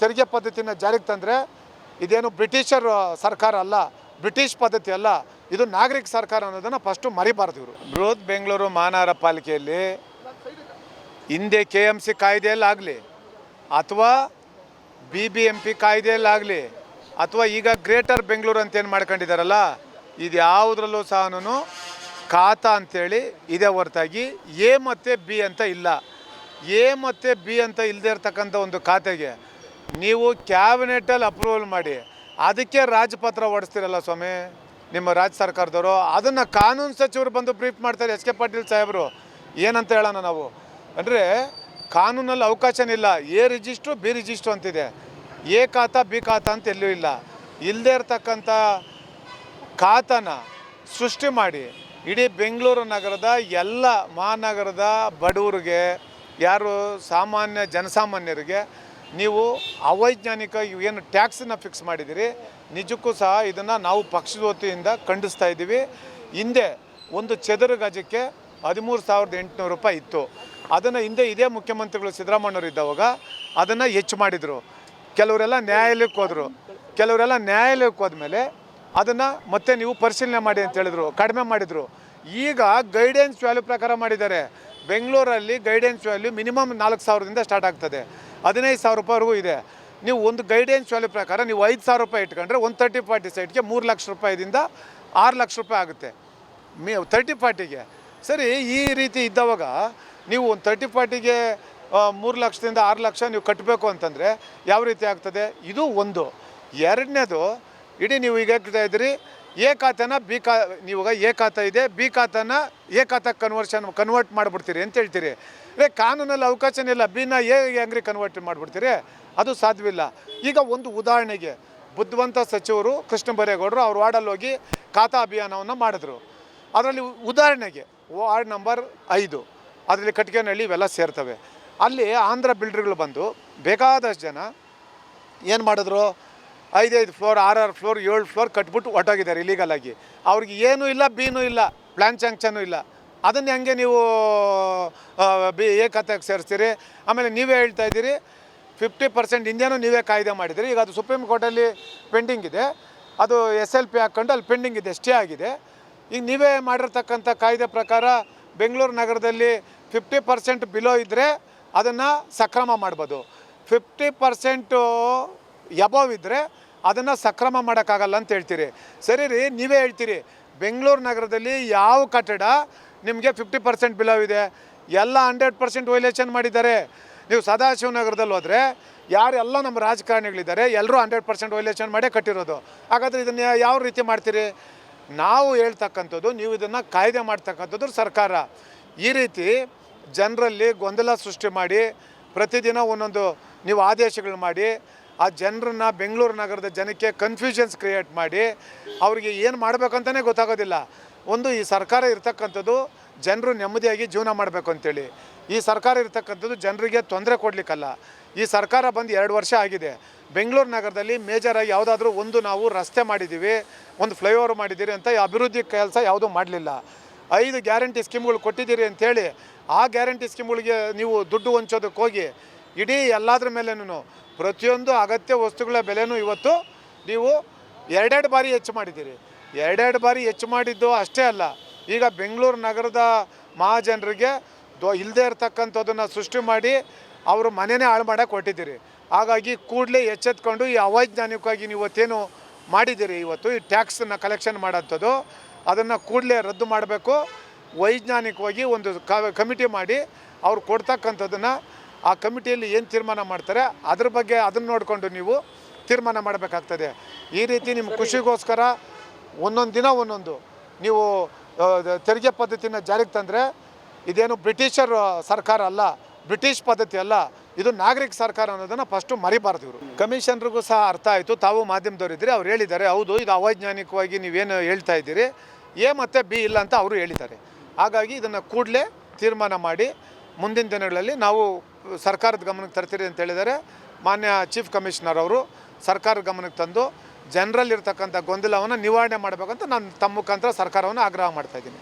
ತೆರಿಗೆ ಪದ್ಧತಿನ ಜಾರಿಗೆ ತಂದರೆ ಇದೇನು ಬ್ರಿಟಿಷರ್ ಸರ್ಕಾರ ಅಲ್ಲ, ಬ್ರಿಟಿಷ್ ಪದ್ಧತಿ ಅಲ್ಲ, ಇದು ನಾಗರಿಕ ಸರ್ಕಾರ ಅನ್ನೋದನ್ನು ಫಸ್ಟು ಮರಿಬಾರ್ದು ಇವರು. ಬೃಹತ್ ಬೆಂಗಳೂರು ಮಹಾನಗರ ಪಾಲಿಕೆಯಲ್ಲಿ ಹಿಂದೆ ಕೆ ಎಂ ಸಿ ಕಾಯ್ದೆಯಲ್ಲಾಗಲಿ ಅಥವಾ ಬಿ ಬಿ ಎಂ ಪಿ ಕಾಯ್ದೆಯಲ್ಲಾಗಲಿ ಅಥವಾ ಈಗ ಗ್ರೇಟರ್ ಬೆಂಗಳೂರು ಅಂತ ಏನು ಮಾಡ್ಕೊಂಡಿದ್ದಾರಲ್ಲ ಇದು ಯಾವುದ್ರಲ್ಲೂ ಸಹ ಖಾತಾ ಅಂತೇಳಿ ಇದೇ ಹೊರತಾಗಿ, ಎ ಮತ್ತು ಬಿ ಅಂತ ಇಲ್ಲ. ಎ ಮತ್ತು ಬಿ ಅಂತ ಇಲ್ಲದೆ ಇರ್ತಕ್ಕಂಥ ಒಂದು ಖಾತೆಗೆ ನೀವು ಕ್ಯಾಬಿನೆಟಲ್ಲಿ ಅಪ್ರೂವಲ್ ಮಾಡಿ, ಅದಕ್ಕೆ ರಾಜಪತ್ರ ಹೊಡಿಸ್ತಿರಲ್ಲ ಸ್ವಾಮಿ, ನಿಮ್ಮ ರಾಜ್ಯ ಸರ್ಕಾರದವರು? ಅದನ್ನು ಕಾನೂನು ಸಚಿವರು ಬಂದು ಬ್ರೀಫ್ ಮಾಡ್ತಾರೆ ಎಸ್ ಕೆ ಪಾಟೀಲ್ ಸಾಹೇಬರು. ಏನಂತ ಹೇಳೋಣ ನಾವು? ಅಂದರೆ ಕಾನೂನಲ್ಲಿ ಅವಕಾಶನಿಲ್ಲ. ಎ ರಿಜಿಸ್ಟ್ರು, ಬಿ ರಿಜಿಸ್ಟ್ರು ಅಂತಿದೆ. ಎ ಖಾತಾ, ಬಿ ಖಾತಾ ಅಂತ ಎಲ್ಲೂ ಇಲ್ಲ. ಇಲ್ಲದೆ ಇರ್ತಕ್ಕಂಥ ಖಾತನ ಸೃಷ್ಟಿ ಮಾಡಿ ಇಡೀ ಬೆಂಗಳೂರು ನಗರದ ಎಲ್ಲ ಮಹಾನಗರದ ಬಡವರಿಗೆ ಯಾರು ಸಾಮಾನ್ಯ ಜನಸಾಮಾನ್ಯರಿಗೆ ನೀವು ಅವೈಜ್ಞಾನಿಕ ಏನು ಟ್ಯಾಕ್ಸನ್ನ ಫಿಕ್ಸ್ ಮಾಡಿದ್ದೀರಿ, ನಿಜಕ್ಕೂ ಸಹ ಇದನ್ನು ನಾವು ಪಕ್ಷದ ವತಿಯಿಂದ ಖಂಡಿಸ್ತಾ ಇದ್ದೀವಿ. ಹಿಂದೆ ಒಂದು ಚದರ ಗಜಕ್ಕೆ ಹದಿಮೂರು ಸಾವಿರದ ಎಂಟುನೂರು ರೂಪಾಯಿ ಇತ್ತು. ಅದನ್ನು ಹಿಂದೆ ಇದೇ ಮುಖ್ಯಮಂತ್ರಿಗಳು ಸಿದ್ದರಾಮಯ್ಯವರು ಇದ್ದವಾಗ ಅದನ್ನು ಹೆಚ್ಚು ಮಾಡಿದರು. ಕೆಲವರೆಲ್ಲ ನ್ಯಾಯಾಲಯಕ್ಕೆ ಹೋದರು. ಕೆಲವರೆಲ್ಲ ನ್ಯಾಯಾಲಯಕ್ಕೆ ಹೋದ್ಮೇಲೆ ಅದನ್ನು ಮತ್ತೆ ನೀವು ಪರಿಶೀಲನೆ ಮಾಡಿ ಅಂತ ಹೇಳಿದರು, ಕಡಿಮೆ ಮಾಡಿದರು. ಈಗ ಗೈಡೆನ್ಸ್ ವ್ಯಾಲ್ಯೂ ಪ್ರಕಾರ ಮಾಡಿದ್ದಾರೆ. ಬೆಂಗಳೂರಲ್ಲಿ ಗೈಡೆನ್ಸ್ ವ್ಯಾಲ್ಯೂ ಮಿನಿಮಮ್ ನಾಲ್ಕು ಸಾವಿರದಿಂದ ಸ್ಟಾರ್ಟ್ ಆಗ್ತದೆ. ಹದಿನೈದು ಸಾವಿರ ರೂಪಾಯಿವರೆಗೂ ಇದೆ. ನೀವು ಒಂದು ಗೈಡೆನ್ಸ್ ವ್ಯಾಲ್ಯೂ ಪ್ರಕಾರ ನೀವು ಐದು ಸಾವಿರ ರೂಪಾಯಿ ಇಟ್ಕೊಂಡ್ರೆ ಒಂದು ತರ್ಟಿ ಫಾರ್ಟಿ ಸೈಟ್ಗೆ ಮೂರು ಲಕ್ಷ ರೂಪಾಯಿದಿಂದ ಆರು ಲಕ್ಷ ರೂಪಾಯಿ ಆಗುತ್ತೆ. ಮೀ ತರ್ಟಿ ಫಾರ್ಟಿಗೆ ಸರಿ, ಈ ರೀತಿ ಇದ್ದವಾಗ ನೀವು ಒಂದು ತರ್ಟಿ ಫಾರ್ಟಿಗೆ ಮೂರು ಲಕ್ಷದಿಂದ ಆರು ಲಕ್ಷ ನೀವು ಕಟ್ಟಬೇಕು ಅಂತಂದರೆ ಯಾವ ರೀತಿ ಆಗ್ತದೆ? ಇದು ಒಂದು. ಎರಡನೇದು, ಇಡೀ ನೀವು ಈಗ ಹೇಳ್ತಾ ಇದ್ದೀರಿ ಎ ಖಾತೆನ ಬಿ ಖಾ ನೀವಾಗ ಎ ಖಾತೆ ಇದೆ ಬಿ ಖಾತೆನ ಎ ಕನ್ವರ್ಷನ್ ಕನ್ವರ್ಟ್ ಮಾಡಿಬಿಡ್ತೀರಿ ಅಂತ ಹೇಳ್ತೀರಿ. ಅದೇ ಕಾನೂನಲ್ಲಿ ಅವಕಾಶನೇ ಇಲ್ಲ, ಬಿನ ಎ ಹೆಂಗ್ರಿ ಕನ್ವರ್ಟ್ ಮಾಡಿಬಿಡ್ತೀರಿ? ಅದು ಸಾಧ್ಯವಿಲ್ಲ. ಈಗ ಒಂದು ಉದಾಹರಣೆಗೆ, ಬುದ್ಧಿವಂತ ಸಚಿವರು ಕೃಷ್ಣ ಬೈರೇಗೌಡರು ಅವ್ರ ವಾರ್ಡಲ್ಲಿ ಹೋಗಿ ಖಾತಾ ಅಭಿಯಾನವನ್ನು ಮಾಡಿದ್ರು. ಅದರಲ್ಲಿ ಉದಾಹರಣೆಗೆ, ವಾರ್ಡ್ ನಂಬರ್ ಐದು, ಅದರಲ್ಲಿ ಕಟ್ಗೆನಹಳ್ಳಿ ಇವೆಲ್ಲ ಸೇರ್ತವೆ. ಅಲ್ಲಿ ಆಂಧ್ರ ಬಿಲ್ಡರ್ಗಳು ಬಂದು ಬೇಕಾದಷ್ಟು ಜನ ಏನು ಮಾಡಿದ್ರು? ಐದೈದು ಫ್ಲೋರ್, ಆರಾರು ಫ್ಲೋರ್, ಏಳು ಫ್ಲೋರ್ ಕಟ್ಬಿಟ್ಟು ಹೊಟ್ಟೋಗಿದ್ದಾರೆ ಆಗಿ. ಅವ್ರಿಗೆ ಏನೂ ಇಲ್ಲ, ಬೀನೂ ಇಲ್ಲ ಪ್ಲ್ಯಾನ್ ಸ್ಯಾಂಕ್ಷನು ಇಲ್ಲ. ಅದನ್ನು ಹೆಂಗೆ ನೀವು ಬಿ, ಎ ಖಾತೆಗೆ ಸೇರಿಸ್ತೀರಿ? ಆಮೇಲೆ ನೀವೇ ಹೇಳ್ತಾ ಇದ್ದೀರಿ ಫಿಫ್ಟಿ ಪರ್ಸೆಂಟ್ ಇಂಡಿಯಾನು ನೀವೇ ಕಾಯ್ದೆ ಮಾಡಿದಿರಿ ಈಗ ಅದು ಸುಪ್ರೀಂ ಕೋರ್ಟಲ್ಲಿ ಪೆಂಡಿಂಗ್ ಇದೆ. ಅದು ಎಸ್ ಎಲ್ ಪಿ ಹಾಕ್ಕೊಂಡು ಅಲ್ಲಿ ಪೆಂಡಿಂಗ್ ಇದೆ ಸ್ಟೇ ಆಗಿದೆ. ಈಗ ನೀವೇ ಮಾಡಿರ್ತಕ್ಕಂಥ ಕಾಯ್ದೆ ಪ್ರಕಾರ ಬೆಂಗಳೂರು ನಗರದಲ್ಲಿ ಫಿಫ್ಟಿ ಪರ್ಸೆಂಟ್ ಬಿಲೋ ಇದ್ದರೆ ಅದನ್ನು ಸಕ್ರಮ ಮಾಡ್ಬೋದು. ಫಿಫ್ಟಿ ಪರ್ಸೆಂಟು ಎಬೋವ್ ಇದ್ದರೆ ಅದನ್ನು ಸಕ್ರಮ ಮಾಡೋಕ್ಕಾಗಲ್ಲ ಅಂತ ಹೇಳ್ತೀರಿ. ಸರಿ ರೀ, ನೀವೇ ಹೇಳ್ತೀರಿ. ಬೆಂಗಳೂರು ನಗರದಲ್ಲಿ ಯಾವ ಕಟ್ಟಡ ನಿಮಗೆ ಫಿಫ್ಟಿ ಪರ್ಸೆಂಟ್ ಬಿಲೋ ಇದೆ? ಎಲ್ಲ ಹಂಡ್ರೆಡ್ ಪರ್ಸೆಂಟ್ ವೈಲೇಷನ್ ಮಾಡಿದ್ದಾರೆ. ನೀವು ಸದಾಶಿವನಗರದಲ್ಲಿ ಹೋದರೆ ಯಾರೆಲ್ಲ ನಮ್ಮ ರಾಜಕಾರಣಿಗಳಿದ್ದಾರೆ ಎಲ್ಲರೂ ಹಂಡ್ರೆಡ್ ಪರ್ಸೆಂಟ್ ವೈಲೇಷನ್ ಮಾಡೇ ಕಟ್ಟಿರೋದು. ಹಾಗಾದರೆ ಇದನ್ನು ಯಾವ ರೀತಿ ಮಾಡ್ತೀರಿ? ನಾವು ಹೇಳ್ತಕ್ಕಂಥದ್ದು, ನೀವು ಇದನ್ನು ಕಾಯ್ದೆ ಮಾಡ್ತಕ್ಕಂಥದ್ದು ಸರ್ಕಾರ. ಈ ರೀತಿ ಜನರಲ್ಲಿ ಗೊಂದಲ ಸೃಷ್ಟಿ ಮಾಡಿ, ಪ್ರತಿದಿನ ಒಂದೊಂದು ನೀವು ಆದೇಶಗಳು ಮಾಡಿ ಆ ಜನರನ್ನ ಬೆಂಗಳೂರು ನಗರದ ಜನಕ್ಕೆ ಕನ್ಫ್ಯೂಷನ್ಸ್ ಕ್ರಿಯೇಟ್ ಮಾಡಿ ಅವರಿಗೆ ಏನು ಮಾಡಬೇಕಂತಲೇ ಗೊತ್ತಾಗೋದಿಲ್ಲ. ಒಂದು ಈ ಸರ್ಕಾರ ಇರ್ತಕ್ಕಂಥದ್ದು ಜನರು ನೆಮ್ಮದಿಯಾಗಿ ಜೀವನ ಮಾಡಬೇಕು ಅಂತೇಳಿ. ಈ ಸರ್ಕಾರ ಇರ್ತಕ್ಕಂಥದ್ದು ಜನರಿಗೆ ತೊಂದರೆ ಕೊಡಲಿಕ್ಕಲ್ಲ. ಈ ಸರ್ಕಾರ ಬಂದು ಎರಡು ವರ್ಷ ಆಗಿದೆ. ಬೆಂಗಳೂರು ನಗರದಲ್ಲಿ ಮೇಜರಾಗಿ ಯಾವುದಾದ್ರೂ ಒಂದು ನಾವು ರಸ್ತೆ ಮಾಡಿದ್ದೀವಿ ಒಂದು ಫ್ಲೈಓವರ್ ಮಾಡಿದ್ದೀರಿ ಅಂತ ಅಭಿವೃದ್ಧಿ ಕೆಲಸ ಯಾವುದೂ ಮಾಡಲಿಲ್ಲ. ಐದು ಗ್ಯಾರಂಟಿ ಸ್ಕೀಮ್ಗಳು ಕೊಟ್ಟಿದ್ದೀರಿ ಅಂಥೇಳಿ ಆ ಗ್ಯಾರಂಟಿ ಸ್ಕೀಮ್ಗಳಿಗೆ ನೀವು ದುಡ್ಡು ಹೊಂಚೋದಕ್ಕೆ ಹೋಗಿ ಇಡೀ ಎಲ್ಲದ್ರ ಮೇಲೇನು ಪ್ರತಿಯೊಂದು ಅಗತ್ಯ ವಸ್ತುಗಳ ಬೆಲೆನೂ ಇವತ್ತು ನೀವು ಎರಡೆರಡು ಬಾರಿ ಹೆಚ್ಚು ಮಾಡಿದ್ದೀರಿ. ಎರಡೆರಡು ಬಾರಿ ಹೆಚ್ಚು ಮಾಡಿದ್ದು ಅಷ್ಟೇ ಅಲ್ಲ, ಈಗ ಬೆಂಗಳೂರು ನಗರದ ಮಹಾಜನರಿಗೆ ದೊ ಇಲ್ಲದೆ ಇರತಕ್ಕಂಥದ್ದನ್ನು ಸೃಷ್ಟಿ ಮಾಡಿ ಅವರು ಮನೆಯೇ ಹಾಳು ಮಾಡೋಕೆ ಕೊಟ್ಟಿದ್ದೀರಿ ಹಾಗಾಗಿ ಕೂಡಲೇ ಎಚ್ಚೆತ್ಕೊಂಡು ಈ ಅವೈಜ್ಞಾನಿಕವಾಗಿ ನೀವು ಇವತ್ತೇನು ಮಾಡಿದ್ದೀರಿ ಇವತ್ತು ಈ ಟ್ಯಾಕ್ಸನ್ನು ಕಲೆಕ್ಷನ್ ಮಾಡೋಂಥದ್ದು, ಅದನ್ನು ಕೂಡಲೇ ರದ್ದು ಮಾಡಬೇಕು. ವೈಜ್ಞಾನಿಕವಾಗಿ ಒಂದು ಕಮಿಟಿ ಮಾಡಿ ಅವ್ರು ಕೊಡ್ತಕ್ಕಂಥದ್ದನ್ನು ಆ ಕಮಿಟಿಯಲ್ಲಿ ಏನು ತೀರ್ಮಾನ ಮಾಡ್ತಾರೆ ಅದ್ರ ಬಗ್ಗೆ ಅದನ್ನು ನೋಡಿಕೊಂಡು ನೀವು ತೀರ್ಮಾನ ಮಾಡಬೇಕಾಗ್ತದೆ. ಈ ರೀತಿ ನಿಮ್ಮ ಖುಷಿಗೋಸ್ಕರ ಒಂದೊಂದು ದಿನ ಒಂದೊಂದು ನೀವು ತೆರಿಗೆ ಪದ್ಧತಿನ ಜಾರಿಗೆ ತಂದರೆ ಇದೇನು ಬ್ರಿಟಿಷರ್ ಸರ್ಕಾರ ಅಲ್ಲ ಬ್ರಿಟಿಷ್ ಪದ್ಧತಿ ಅಲ್ಲ ಇದು ನಾಗರಿಕ ಸರ್ಕಾರ ಅನ್ನೋದನ್ನು ಫಸ್ಟು ಮರಿಬಾರ್ದು ಇವರು. ಕಮಿಷನ್ರಿಗೂ ಸಹ ಅರ್ಥ ಆಯಿತು ತಾವು ಮಾಧ್ಯಮದವರಿದ್ರೆ ಇದ್ದರೆ ಅವ್ರು ಹೇಳಿದ್ದಾರೆ ಹೌದು ಇದು ಅವೈಜ್ಞಾನಿಕವಾಗಿ ನೀವೇನು ಹೇಳ್ತಾ ಇದ್ದೀರಿ ಎ ಮತ್ತು ಬಿ ಇಲ್ಲ ಅಂತ ಅವರು ಹೇಳಿದ್ದಾರೆ. ಹಾಗಾಗಿ ಇದನ್ನು ಕೂಡಲೇ ತೀರ್ಮಾನ ಮಾಡಿ ಮುಂದಿನ ದಿನಗಳಲ್ಲಿ ನಾವು ಸರ್ಕಾರದ ಗಮನಕ್ಕೆ ತರ್ತೀರಿ ಅಂತ ಹೇಳಿದರೆ ಮಾನ್ಯ ಚೀಫ್ ಕಮಿಷನರ್ ಅವರು ಸರ್ಕಾರದ ಗಮನಕ್ಕೆ ತಂದು ಜನರಲ್ಲಿರ್ತಕ್ಕಂಥ ಗೊಂದಲವನ್ನು ನಿವಾರಣೆ ಮಾಡಬೇಕಂತ ನಾನು ತಮ್ಮ ಮುಖಾಂತರ ಸರ್ಕಾರವನ್ನು ಆಗ್ರಹ ಮಾಡ್ತಾ ಇದ್ದೀನಿ.